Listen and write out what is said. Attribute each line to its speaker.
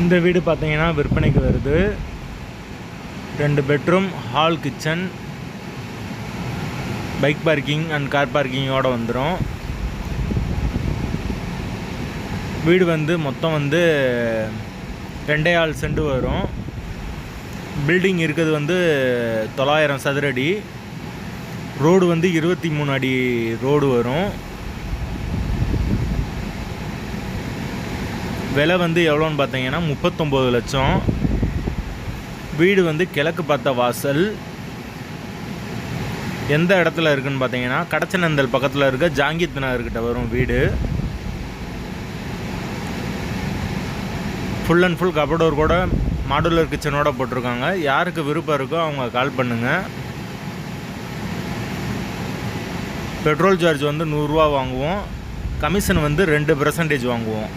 Speaker 1: இந்த வீடு பார்த்தீங்கன்னா விற்பனைக்கு வருது. ரெண்டு bedroom hall kitchen bike parking and car பார்க்கிங்கோட வந்துடும் வீடு வந்து மொத்தம் வந்து ரெண்டே ஆள் செண்டு வரும். பில்டிங் இருக்கிறது வந்து தொள்ளாயிரம் சதுரடி. ரோடு வந்து இருபத்தி மூணு அடி ரோடு வரும். விலை வந்து எவ்வளோன்னு பார்த்தீங்கன்னா முப்பத்தொம்போது லட்சம். வீடு வந்து கிழக்கு பார்த்த வாசல். எந்த இடத்துல இருக்குன்னு பார்த்தீங்கன்னா கடச்சநந்தல் பக்கத்தில் இருக்க ஜாங்கித் நகர்கிட்ட வரும் வீடு. ஃபுல் அண்ட் ஃபுல் கபடோர் கூட மாடுலர் கிச்சனோட போட்டிருக்காங்க. யாருக்கு விருப்பம் இருக்கோ அவங்க கால் பண்ணுங்கள் பெட்ரோல் சார்ஜ் வந்து நூறுரூவா வாங்குவோம். கமிஷன் வந்து ரெண்டு பர்சன்டேஜ் வாங்குவோம்.